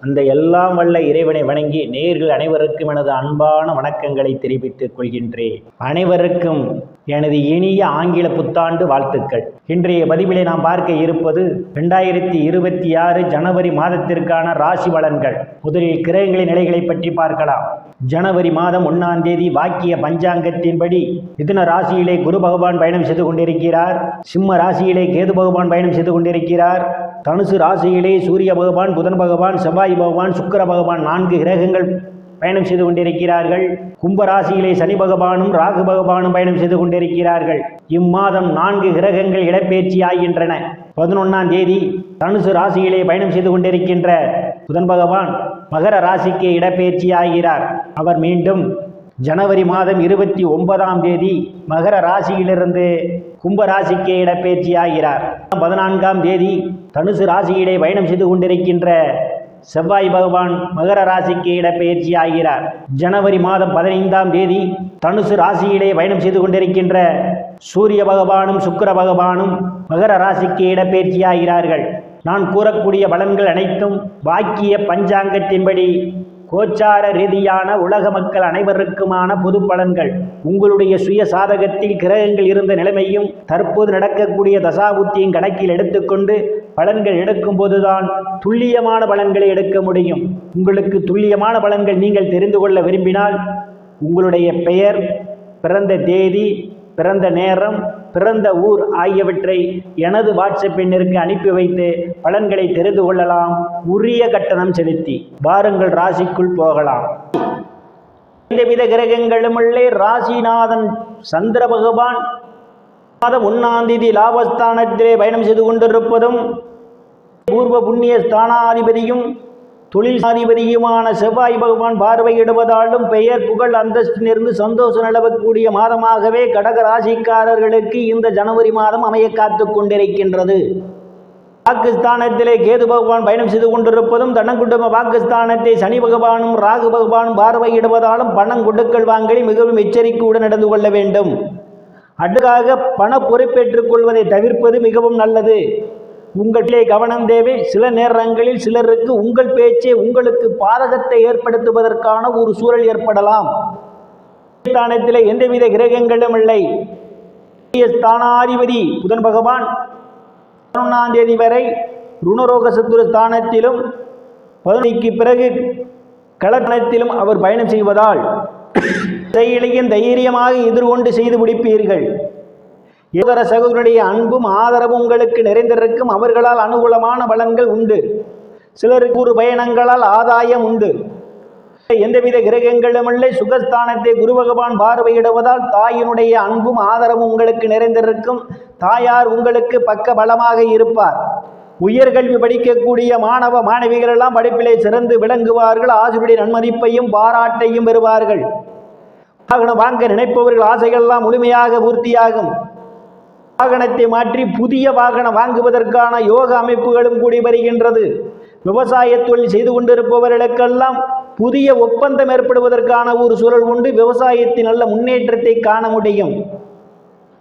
அந்த எல்லாம் வல்ல இறைவனை வணங்கி நேர்கள் அனைவருக்கும் எனது அன்பான வணக்கங்களை தெரிவித்துக் கொள்கின்றேன். அனைவருக்கும் எனது இனிய ஆங்கில புத்தாண்டு வாழ்த்துக்கள். இன்றைய பதிவிலே நாம் பார்க்க இருப்பது ரெண்டாயிரத்தி இருபத்தி ஆறு ஜனவரி மாதத்திற்கான ராசி பலன்கள். முதலில் கிரகங்களின் நிலைகளை பற்றி பார்க்கலாம். ஜனவரி மாதம் ஒன்றாம் தேதி வாக்கிய பஞ்சாங்கத்தின்படி மிதுன ராசியிலே குரு பகவான் பயணம் செய்து கொண்டிருக்கிறார். சிம்ம ராசியிலே கேது பகவான் பயணம் செய்து கொண்டிருக்கிறார். தனுசு ராசியிலே சூரிய பகவான் புதன் பகவான் செவ்வாய் பகவான் சுக்கிர பகவான் நான்கு கிரகங்கள் பயணம் செய்து கொண்டிருக்கிறார்கள். கும்ப ராசியிலே சனி பகவானும் ராகு பகவானும் பயணம் செய்து கொண்டிருக்கிறார்கள். இம்மாதம் நான்கு கிரகங்கள் இடப்பெயர்ச்சி ஆகின்றன. பதினொன்னாம் தேதி தனுசு ராசியிலே பயணம் செய்து கொண்டிருக்கின்ற புதன் பகவான் மகர ராசிக்கு இடப்பெயர்ச்சி ஆகிறார். அவர் மீண்டும் ஜனவரி மாதம் இருபத்தி ஒன்பதாம் தேதி மகர ராசியிலிருந்து கும்ப ராசிக்கு இடப்பெயர்ச்சி ஆகிறார் பதினான்காம் தேதி தனுசு ராசியிலே பயணம் செய்து கொண்டிருக்கின்ற செவ்வாய் பகவான் மகர ராசிக்கு இடப்பெயர்ச்சி ஆகிறார் ஜனவரி மாதம் பதினைந்தாம் தேதி தனுசு ராசியிலே பயணம் செய்து கொண்டிருக்கின்ற சூரிய பகவானும் சுக்கிர பகவானும் மகர ராசிக்கு இடப்பெயர்ச்சி ஆகிறார்கள் நான் கூறக்கூடிய பலன்கள் அனைத்தும் வாக்கிய பஞ்சாங்கத்தின்படி கோச்சார ரீதியான உலக மக்கள் அனைவருக்குமான பொது பலன்கள். உங்களுடைய சுய சாதகத்தில் கிரகங்கள் இருந்த நிலைமையும் தற்போது நடக்கக்கூடிய தசாபுத்தியும் கணக்கில் எடுத்துக்கொண்டு பலன்கள் எடுக்கும் போதுதான் துல்லியமான பலன்களை எடுக்க முடியும். உங்களுக்கு துல்லியமான பலன்கள் நீங்கள் தெரிந்து கொள்ள விரும்பினால் உங்களுடைய பெயர் பிறந்த தேதி பிறந்த நேரம் பிறந்த ஊர் ஆகியவற்றை எனது வாட்ஸ்அப் எண்ணிற்கு அனுப்பி வைத்து பலன்களை தெரிந்து கொள்ளலாம். உரிய கட்டணம் செலுத்தி வாருங்கள் ராசிக்குள் போகலாம். எந்தவித கிரகங்களும் உள்ளே. ராசிநாதன் சந்திர பகவான் மாதம் ஒன்னாம் தேதி லாபஸ்தானத்திலே பயணம் செய்து கொண்டிருப்பதும் பூர்வ புண்ணிய ஸ்தானாதிபதியும் தொழில் சாதிபதியுமான செவ்வாய் பகவான் பார்வையிடுவதாலும் பெயர் புகழ் அந்தஸ்திலிருந்து சந்தோஷம் நிலவக்கூடிய மாதமாகவே கடக ராசிக்காரர்களுக்கு இந்த ஜனவரி மாதம் அமைய காத்து கொண்டிருக்கின்றது. பாகிஸ்தானத்திலே கேது பகவான் பயணம் செய்து கொண்டிருப்பதும் தனக்குடும்ப பாகிஸ்தானத்தை சனி பகவானும் ராகு பகவானும் பார்வையிடுவதாலும் பணம் கொடுக்கல் வாங்கி மிகவும் எச்சரிக்கையுடன் நடந்து கொள்ள வேண்டும். அடுக்காக பண பொறுப்பேற்றுக் கொள்வதை தவிர்ப்பது மிகவும் நல்லது. உங்களிலே கவனம் தேவை. சில நேரங்களில் சிலருக்கு உங்கள் பேச்சே உங்களுக்கு பாதகத்தை ஏற்படுத்துவதற்கான ஒரு சூழல் ஏற்படலாம். ஸ்தானத்திலே எந்தவித கிரகங்களும் இல்லை. ஸ்தானாதிபதி புதன் பகவான் பதினொன்றாம் தேதி வரை ருணரோக சத்துரு ஸ்தானத்திலும் பதினைக்கு பிறகு களத்தனத்திலும் அவர் பயணம் செய்வதால் செயலையும் தைரியமாக எதிர்கொண்டு செய்து முடிப்பீர்கள். சகோதர சகோதரனுடைய அன்பும் ஆதரவும் உங்களுக்கு நிறைந்திருக்கும். அவர்களால் அனுகூலமான பலன்கள் உண்டு. சிலருக்கு ஒரு பயணங்களால் ஆதாயம் உண்டு. எந்தவித கிரகங்களும் இல்லை. சுகஸ்தானத்தை குரு பகவான் பார்வையிடுவதால் தாயினுடைய அன்பும் ஆதரவும் உங்களுக்கு நிறைந்திருக்கும். தாயார் உங்களுக்கு பக்க பலமாக இருப்பார். உயர்கல்வி படிக்கக்கூடிய மாணவ மாணவிகள் எல்லாம் படிப்பிலே சிறந்து விளங்குவார்கள். ஆசிரியருடைய நன்மதிப்பையும் பாராட்டையும் பெறுவார்கள். வாகனம் வாங்க நினைப்பவர்கள் ஆசைகள் எல்லாம் முழுமையாக பூர்த்தியாகும். வாகனத்தை மாற்றி புதிய வாகனம் வாங்குவதற்கான யோக அமைப்புகளும் கூடி வருகின்றது. விவசாய தொழில் செய்து கொண்டிருப்பவர்களுக்கெல்லாம் புதிய ஒப்பந்தம் ஏற்படுவதற்கான ஒரு சூழல் உண்டு. விவசாயத்தின் நல்ல முன்னேற்றத்தை காண முடியும்.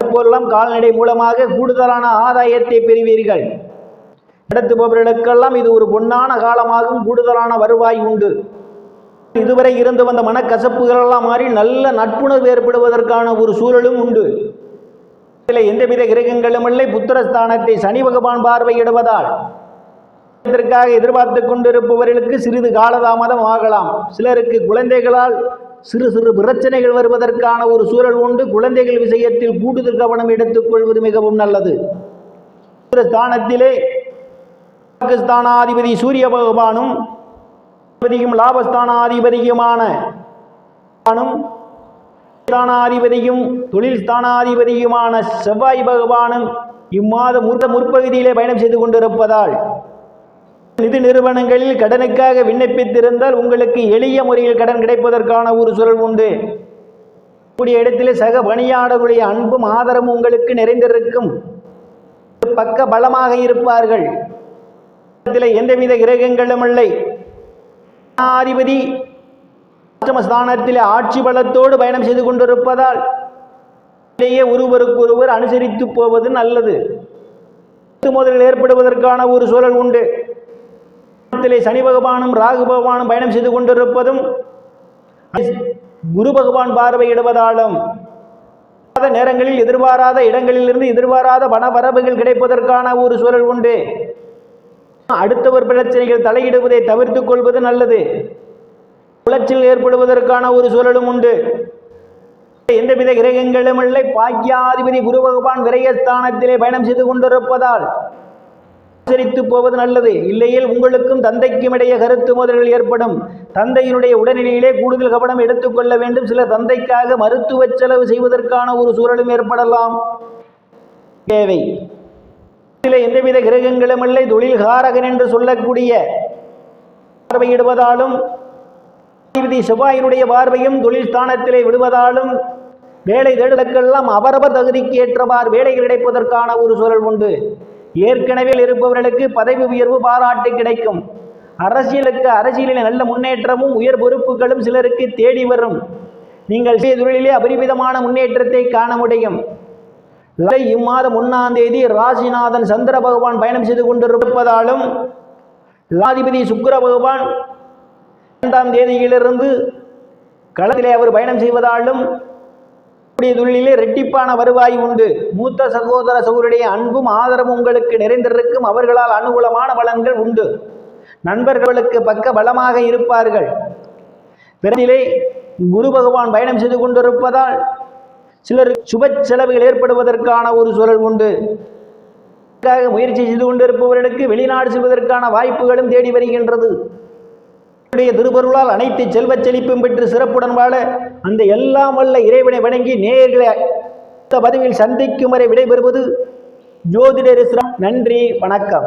போலாம் கால்நடை மூலமாக கூடுதலான ஆதாயத்தை பெறுவீர்கள். நடத்துபவர்களுக்கெல்லாம் இது ஒரு பொன்னான காலமாகும். கூடுதலான வருவாய் உண்டு. இதுவரை இருந்து வந்த மனக்கசப்புகளெல்லாம் மாறி நல்ல நட்புணர்வு ஏற்படுவதற்கான ஒரு சூழலும் உண்டு. இதில் எந்தவித கிரகங்களும் இல்லை. புத்திரஸ்தானத்தை சனி பகவான் பார்வையிடுவதால் இதற்காக எதிர்பார்த்து கொண்டிருப்பவர்களுக்கு சிறிது காலதாமதம் ஆகலாம். சிலருக்கு குழந்தைகளால் சிறு சிறு பிரச்சனைகள் வருவதற்கான ஒரு சூழல் உண்டு. குழந்தைகள் விஷயத்தில் கூடுதல் கவனம் எடுத்துக்கொள்வது மிகவும் நல்லது. ஸ்தானத்திலே பாகிஸ்தானாதிபதி சூரிய பகவானும் லாபஸ்தானாதிபதியுமான ஸ்தானாதிபதியும் தொழில் ஸ்தானாதிபதியுமான செவ்வாய் பகவானும் இம்மாத முற்ப முற்பகுதியிலே பயணம் செய்து கொண்டிருப்பதால் நிதி நிறுவனங்களில் கடனுக்காக விண்ணப்பித்திருந்தால் உங்களுக்கு எளிய முறையில் கடன் கிடைப்பதற்கான ஒரு சூழல் உண்டு. கூடிய இடத்திலே சக பணியாளர்களுடைய அன்பும் ஆதரவும் உங்களுக்கு நிறைந்திருக்கும். பக்க பலமாக இருப்பார்கள். எந்தவித கிரகங்களும் இல்லை. ஆதிபதி அஷ்டமஸ்தானத்தில் ஆட்சி பலத்தோடு பயணம் செய்து கொண்டிருப்பதால் இடையே ஒருவருக்கு ஒருவர் அனுசரித்து போவது நல்லது. முதலில் ஏற்படுவதற்கான ஒரு சூழல் உண்டு. சனி பகவானும் ராகு பகவானும் பயணம் செய்து கொண்டிருப்பதும் குரு பகவான் பார்வையிடுவதாலும் நேரங்களில் எதிர்பாராத இடங்களிலிருந்து எதிர்பாராத பணவரவுகள் கிடைப்பதற்கான ஒரு சூழல் உண்டு. அடுத்தவர் பிரச்சனைகள் தலையிடுவதை தவிர்த்துக் கொள்வது நல்லது. உளைச்சல் ஏற்படுவதற்கான ஒரு சூழலும் உண்டு. எந்தவித கிரகங்களும் இல்லை. பாக்கியாதிபதி குரு பகவான் விரயஸ்தானத்திலே பயணம் செய்து கொண்டிருப்பதால் அனுசரித்து போவது நல்லது. இல்லையில் உங்களுக்கும் தந்தைக்கும் இடையே கருத்து மோதல்கள் ஏற்படும். தந்தையினுடைய உடல்நிலையிலே கூடுதல் கவனம் எடுத்துக்கொள்ள வேண்டும். சில தந்தைக்காக மருத்துவ செலவு செய்வதற்கான ஒரு சூழலும் ஏற்படலாம். தேவை. சில எந்தவித கிரகங்களும் இல்லை. தொழில் காரகன் என்று சொல்லக்கூடிய பார்வையிடுவதாலும் அதிபதி செவ்வாயினுடைய பார்வையும் தொழில் ஸ்தானத்திலே விடுவதாலும் வேலை தேடுதற்கெல்லாம் அவரவர் தகுதிக்கு ஏற்றவாறு வேலைகள் கிடைப்பதற்கான ஒரு சூழல் உண்டு. ஏற்கனவே இருப்பவர்களுக்கு பதவி உயர்வு பாராட்டு கிடைக்கும். அரசியலுக்கு அரசியலில் நல்ல முன்னேற்றமும் உயர் பொறுப்புகளும் சிலருக்கு தேடி வரும். நீங்கள் செய்த தொழிலே அபரிமிதமான முன்னேற்றத்தை காண முடியும். இம்மாதம் ஒன்னாம் தேதி ராசிநாதன் சந்திர பகவான் பயணம் செய்து கொண்டிருப்பதாலும் லாதிபதி சுக்கர பகவான் இரண்டாம் தேதியிலிருந்து களத்திலே அவர் பயணம் செய்வதாலும் உங்களுடைய தொழிலிலே ரெட்டிப்பான வருவாய் உண்டு. மூத்த சகோதர சகோதரிய அன்பும் ஆதரவும் உங்களுக்கு நிறைந்திருக்கும். அவர்களால் அனுகூலமான பலன்கள் உண்டு. நண்பர்களுக்கு பக்க பலமாக இருப்பார்கள். பிறனிலே குரு பகவான் பயணம் செய்து கொண்டிருப்பதால் சிலர் சுப செலவுகள் ஏற்படுவதற்கான ஒரு சூழல் உண்டு. முயற்சி செய்து கொண்டிருப்பவர்களுக்கு வெளிநாடு செல்வதற்கான வாய்ப்புகளும் தேடி வருகின்றது. உடைய அனைத்து செல்வச் செழிப்பும் பெற்று சிறப்புடன் வாழ அந்த எல்லாம் வல்ல இறைவனை வணங்கி நேர்களை பதவியில் சந்திக்கும் வரை விடைபெறுவது ஜோதிடர் நன்றி வணக்கம்.